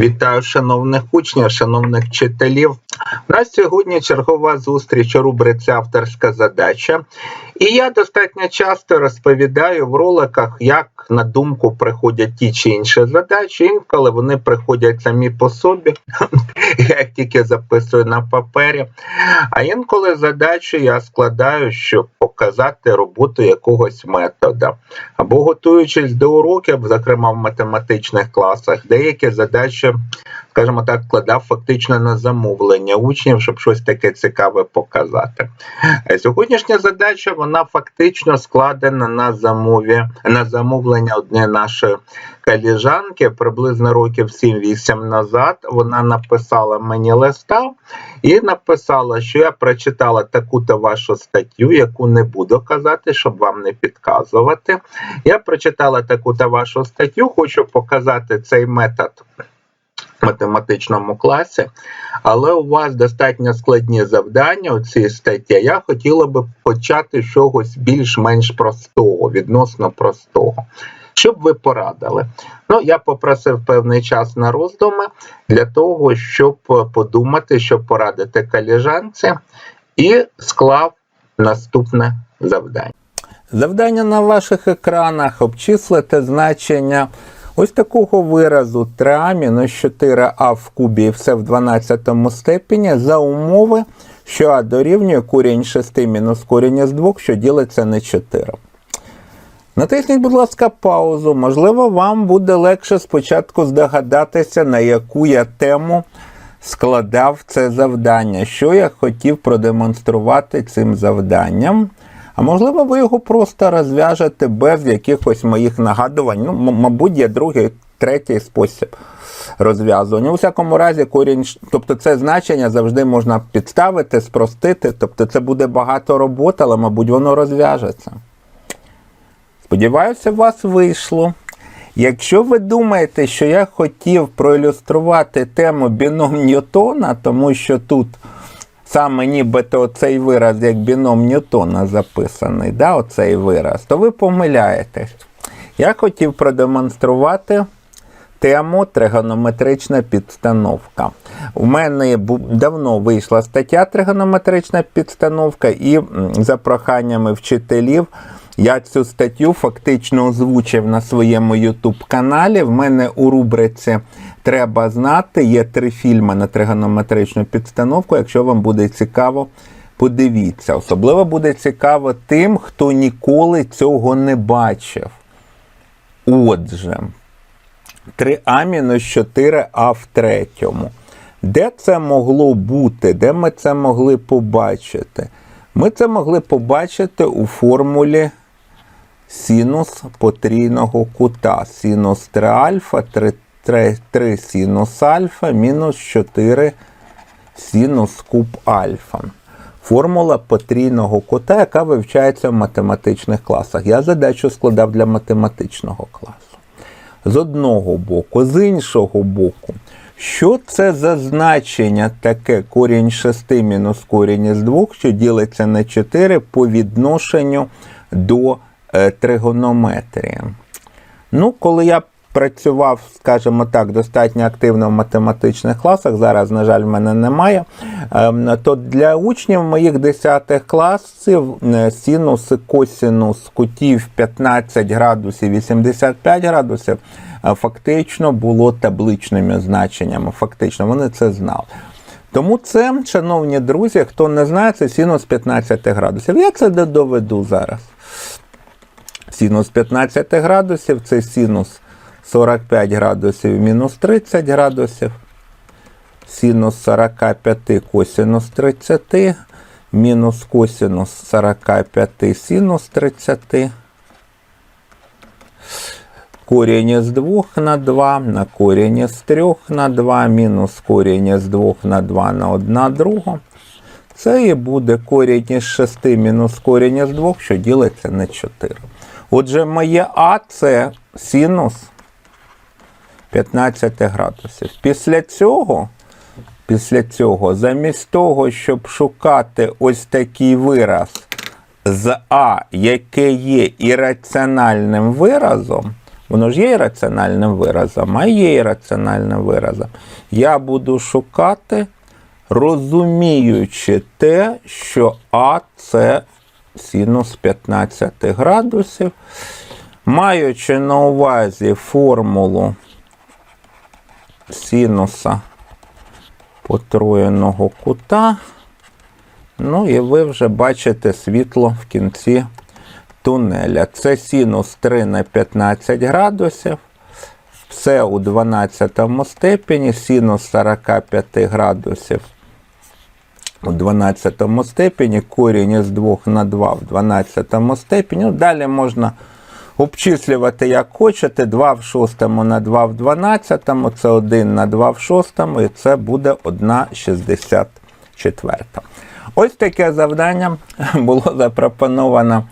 Вітаю шановних учнів, шановних вчителів. У нас сьогодні чергова зустріч у рубриці Авторська задача. І я достатньо часто розповідаю в роликах, як на думку приходять ті чи інші задачі. Інколи вони приходять самі по собі, я їх тільки записую на папері. А інколи задачі я складаю, щоб показати роботу якогось метода. Або готуючись до уроків, зокрема в математичних класах, деякі задачі, скажімо так, складав фактично на замовлення учнів, щоб щось таке цікаве показати. Сьогоднішня задача вона фактично складена на замові на замовлення однієї нашої коліжанки приблизно років 7-8 назад. Вона написала мені листа і написала, що я прочитала таку-то вашу статтю, яку не буду казати, щоб вам не підказувати. Я прочитала таку-то вашу статтю, хочу показати цей метод математичному класі, але у вас достатньо складні завдання у цій статті. Я хотіла би почати з чогось більш-менш простого, відносно простого. Щоб ви порадили. Ну, я попросив певний час на роздуми для того, щоб подумати, щоб порадити коліжанці, і склав наступне завдання. Завдання на ваших екранах обчислити значення ось такого виразу 3а мінус 4а в кубі і все в 12 степені за умови, що а дорівнює корінь 6 мінус корінь із 2, що ділиться на 4. Натисніть, будь ласка, паузу. Можливо, вам буде легше спочатку здогадатися, на яку я тему складав це завдання, що я хотів продемонструвати цим завданням. А можливо, ви його просто розв'яжете без якихось моїх нагадувань. Ну, мабуть, є другий, третій спосіб розв'язування. У всякому разі, корінь, тобто це значення завжди можна підставити, спростити. Тобто це буде багато роботи, але, мабуть, воно розв'яжеться. Сподіваюся, у вас вийшло. Якщо ви думаєте, що я хотів проілюструвати тему біном Ньютона, тому що тут саме нібито цей вираз як біном Ньютона записаний, да, оцей вираз, то ви помиляєтесь. Я хотів продемонструвати тему тригонометрична підстановка. У мене давно вийшла стаття тригонометрична підстановка, і за проханнями вчителів я цю статтю фактично озвучив на своєму YouTube каналі. В мене у рубриці Треба знати є три фільми на тригонометричну підстановку. Якщо вам буде цікаво, подивіться. Особливо буде цікаво тим, хто ніколи цього не бачив. Отже, 3А мінус 4А в третьому. Де це могло бути? Де ми це могли побачити? Ми це могли побачити у формулі синус потрійного кута. Синус 3 альфа, 3, 3, 3 синус альфа, мінус 4 синус куб альфа. Формула потрійного кута, яка вивчається в математичних класах. Я задачу складав для математичного класу. З одного боку, з іншого боку, що це за значення таке корінь 6 мінус корінь із 2, що ділиться на 4 по відношенню до е, тригонометрії? Ну, коли я працював, скажімо так, достатньо активно в математичних класах, зараз, на жаль, в мене немає, ем, то для учнів моїх 10 класів синус і косинус кутів 15 градусів 85 градусів е, фактично було табличними значеннями. Фактично, вони це знали. Тому це, шановні друзі, хто не знає, це синус 15 градусів. Я це доведу зараз. Синус 15 градусів це синус 45 градусів мінус 30 градусів. Синус 45 косинус 30, мінус косинус 45 синус 30. Корінь із 2 на 2 на корінь із 3 на 2, мінус корінь із 2 на 2 на 1 друга. Це і буде корінь із 6 мінус корінь із 2, що ділиться на 4. Отже, моє А це синус 15 градусів. Після цього, після цього, замість того, щоб шукати ось такий вираз з А, яке є ірраціональним виразом, Воно ж є раціональним виразом, а є ірраціональним виразом. Я буду шукати, розуміючи те, що А це синус 15 градусів, маючи на увазі формулу синуса потроєного кута. Ну і ви вже бачите світло в кінці тунеля. Це синус 3 на 15 градусів. Все у 12 степені, синус 45 градусів у 12 степені, корінь із 2 на 2 в 12 степені. Ну, далі можна обчислювати як хочете. 2 в 6 на 2 в 12, це 1 на 2 в 6, і це буде 1,64. Ось таке завдання було запропоновано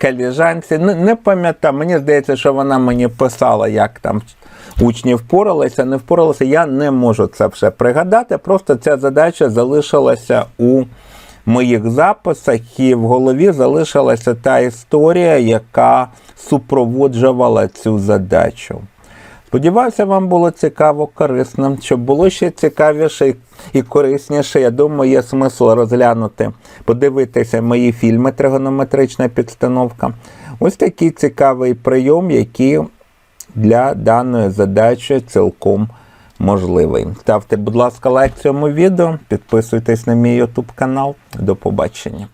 коліжанці. Не, не пам'ятаю, мені здається, що вона мені писала, як там учні впоралися, не впоралися. Я не можу це все пригадати. Просто ця задача залишилася у моїх записах, і в голові залишилася та історія, яка супроводжувала цю задачу. Сподіваюся, вам було цікаво, корисно. Щоб було ще цікавіше і корисніше, я думаю, є смисл розглянути, подивитися мої фільми Тригонометрична підстановка. Ось такий цікавий прийом, який для даної задачі цілком можливий. Ставте, будь ласка, лайк цьому відео, підписуйтесь на мій YouTube канал. До побачення.